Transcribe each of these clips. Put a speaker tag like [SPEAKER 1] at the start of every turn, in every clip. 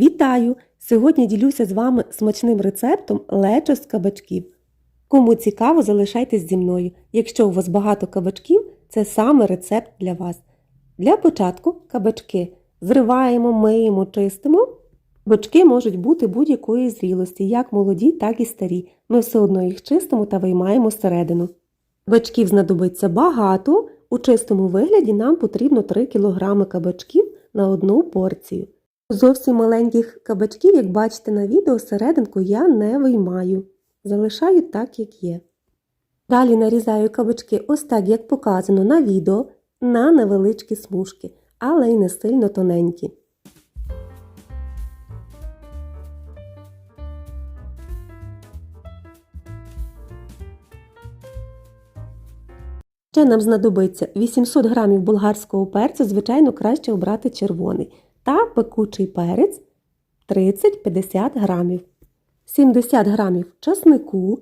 [SPEAKER 1] Вітаю! Сьогодні ділюся з вами смачним рецептом лечо з кабачків. Кому цікаво, залишайтесь зі мною. Якщо у вас багато кабачків, це саме рецепт для вас. Для початку кабачки зриваємо, миємо, чистимо. Кабачки можуть бути будь-якої зрілості, як молоді, так і старі. Ми все одно їх чистимо та виймаємо всередину. Кабачків знадобиться багато. У чистому вигляді нам потрібно 3 кг кабачків на одну порцію. Зовсім маленьких кабачків, як бачите на відео, серединку я не виймаю. Залишаю так, як є. Далі нарізаю кабачки ось так, як показано на відео, на невеличкі смужки, але й не сильно тоненькі. Ще нам знадобиться 800 г болгарського перцю, звичайно, краще обрати червоний, та пекучий перець 30-50 грамів, 70 грамів часнику,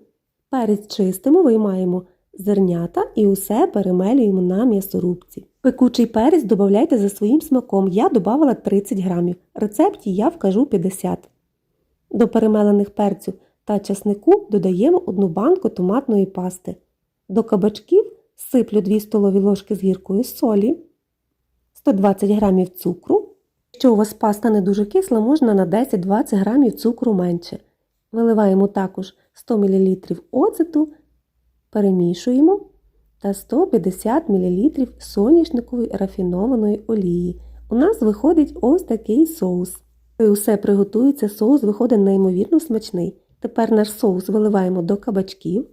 [SPEAKER 1] перець чистимо, виймаємо зернята і усе перемелюємо на м'ясорубці. Пекучий перець додавайте за своїм смаком, я додавала 30 грамів, рецепті я вкажу 50 До перемелених перцю та часнику додаємо одну банку томатної пасти. До кабачків сиплю 2 столові ложки з гіркою солі, 120 г цукру. Якщо у вас паста не дуже кисла, можна на 10-20 г цукру менше. Виливаємо також 100 мл оцету, перемішуємо та 150 мл соняшникової рафінованої олії. У нас виходить ось такий соус. І усе приготується, соус виходить неймовірно смачний. Тепер наш соус виливаємо до кабачків,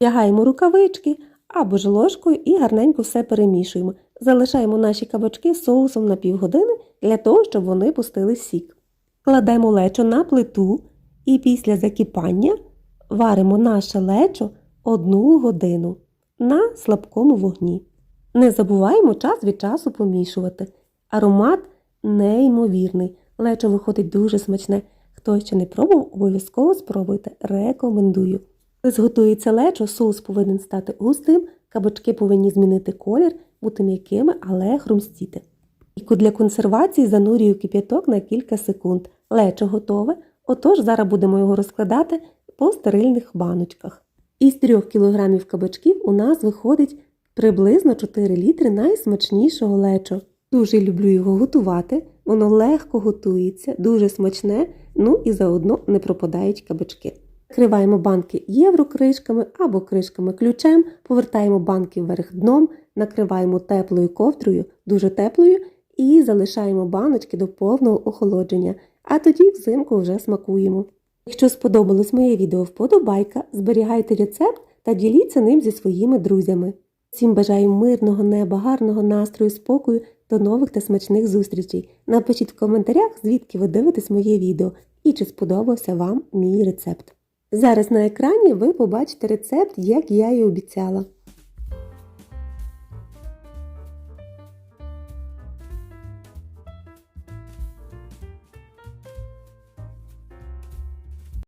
[SPEAKER 1] вдягаємо рукавички або ж ложкою і гарненько все перемішуємо. Залишаємо наші кабачки соусом на півгодини для того, щоб вони пустили сік. Кладемо лечо на плиту і після закипання варимо наше лечо одну годину на слабкому вогні. Не забуваємо час від часу помішувати. Аромат неймовірний. Лечо виходить дуже смачне. Хто ще не пробував, обов'язково спробуйте. Рекомендую. Коли зготується лечо, соус повинен стати густим, кабачки повинні змінити колір, бути м'якими, але хрумстіти. І для консервації занурюю кип'яток на кілька секунд. Лечо готове, отож зараз будемо його розкладати по стерильних баночках. Із 3 кг кабачків у нас виходить приблизно 4 літри найсмачнішого лечо. Дуже люблю його готувати, воно легко готується, дуже смачне, ну і заодно не пропадають кабачки. Накриваємо банки єврокришками або кришками ключем, повертаємо банки вверх дном, накриваємо теплою ковдрою, дуже теплою, і залишаємо баночки до повного охолодження, а тоді взимку вже смакуємо. Якщо сподобалось моє відео вподобайка, зберігайте рецепт та діліться ним зі своїми друзями. Всім бажаю мирного неба, гарного настрою, спокою, до нових та смачних зустрічей. Напишіть в коментарях, звідки ви дивитесь моє відео і чи сподобався вам мій рецепт. Зараз на екрані ви побачите рецепт, як я і обіцяла.